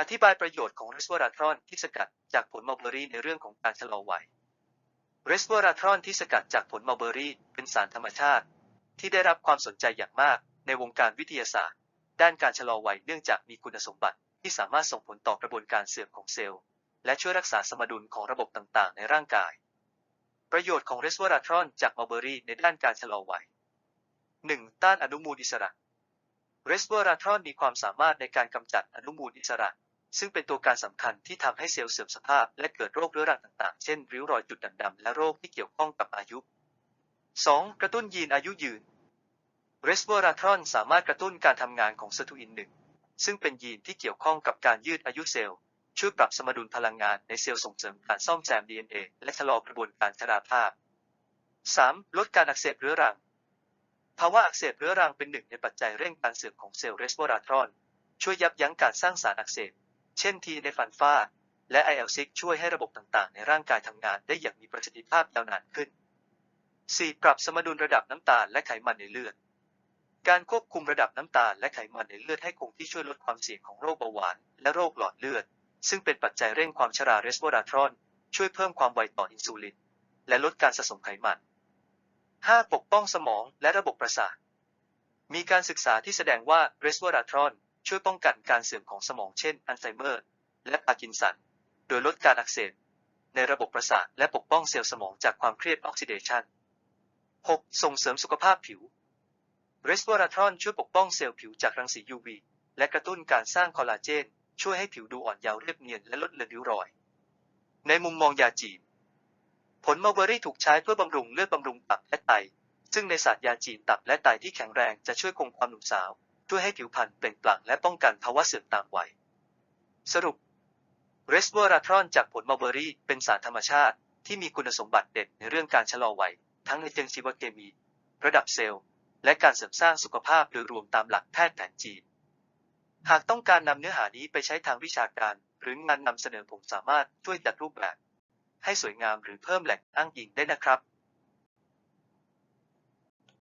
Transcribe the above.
อธิบายประโยชน์ของเรสวอราทรอนที่สกัดจากผลมัลเบอรี่ในเรื่องของการชะลอวัยเรสวอราทรอนที่สกัดจากผลมัลเบอรี่เป็นสารธรรมชาติ ที่ได้รับความสนใจอย่างมากในวงการวิทยาศาสตร์ ด้านการชะลอวัยเนื่องจากมีคุณสมบัติที่สามารถส่งผลต่อกระบวนการเสื่อมของเซลล์ และช่วยรักษาสมดุลของระบบต่างๆ ในร่างกาย ประโยชน์ของเรสวอราทรอนจากมัลเบอรี่ในด้านการชะลอวัย 1. ต้านอนุมูลอิสระเรสวอราทรอนมีความสามารถในการกำจัดอนุมูลอิสระ ซึ่งเป็นตัวการสำคัญที่ทำให้เซลล์เสื่อมสภาพ และเกิดโรคเรื้อรังต่างๆ เช่น ริ้วรอยจุดด่างดำและโรคที่เกี่ยวข้องกับอายุ 2. กระตุ้นยีนอายุยืนเรสวอราทรอนสามารถกระตุ้นการทำงานของสตูอินหนึ่งซึ่งเป็นยีนที่เกี่ยวข้องกับการยืดอายุเซลล์ ช่วยปรับสมดุลพลังงานในเซลล์ส่งเสริมการซ่อมแซม DNA และชะลอกระบวนการชราภาพ 3. ลดการอักเสบเรื้อรัง ภาวะอักเสบเรื้อรังเป็นหนึ่งในปัจจัยเร่งการเสื่อมของเซลล์เรสวอราทรอนช่วยยับยั้งการสร้างสารอักเสบ เช่นทีในฟันฟ้าและ IL-6 ช่วยให้ระบบต่างๆ ในร่างกายทำงานได้อย่างมีประสิทธิภาพยาวนานขึ้น 4. ปรับสมดุลระดับน้ำตาลและไขมันในเลือด การควบคุมระดับน้ำตาลและไขมันในเลือดให้คงที่ช่วยลดความเสี่ยงของโรคเบาหวาน และโรคหลอดเลือด ซึ่งเป็นปัจจัยเร่งความชราเรสวอราทรอน ช่วยเพิ่มความไวต่ออินซูลิน และลดการสะสมไขมัน 5. ปกป้องสมองและระบบประสาท มีการศึกษาที่แสดงว่าเรสวอราทรอน ช่วยป้องกันการเสื่อมของสมองเช่น อัลไซเมอร์ และพาร์กินสัน โดยลดการอักเสบในระบบประสาทและปกป้องเซลล์สมองจากความเครียดออกซิเดชัน 6. ส่งเสริมสุขภาพผิวเรสวอราทรอนช่วยปกป้องเซลล์ผิวจากรังสี UV และกระตุ้นการสร้างคอลลาเจน ช่วยให้ผิวดูอ่อนเยาว์เรียบเนียนและลดเลือนริ้วรอย ในมุมมองยาจีน ผลมัลเบอรี่ถูกใช้เพื่อบำรุงเลือดบำรุงตับและไต ซึ่งในศาสตร์ยาจีนตับและไตที่แข็งแรงจะช่วยคงความหนุ่มสาว ช่วยให้ผิวพรรณเปล่งปลั่งและป้องกันภาวะเสื่อมตามวัย สรุปเรสเวอราทรอนจากผลมัลเบอรี่เป็นสารธรรมชาติที่มีคุณสมบัติเด่นในเรื่องการชะลอวัย ทั้งในเชิงชีวเคมี ระดับเซลล์ และการเสริมสร้างสุขภาพโดยรวมตามหลักแพทย์แผนจีน หากต้องการนำเนื้อหานี้ไปใช้ทางวิชาการ หรืองานนำเสนอผมสามารถช่วยจัดรูปแบบ ให้สวยงามหรือเพิ่มแหล่งอ้างอิงได้นะครับ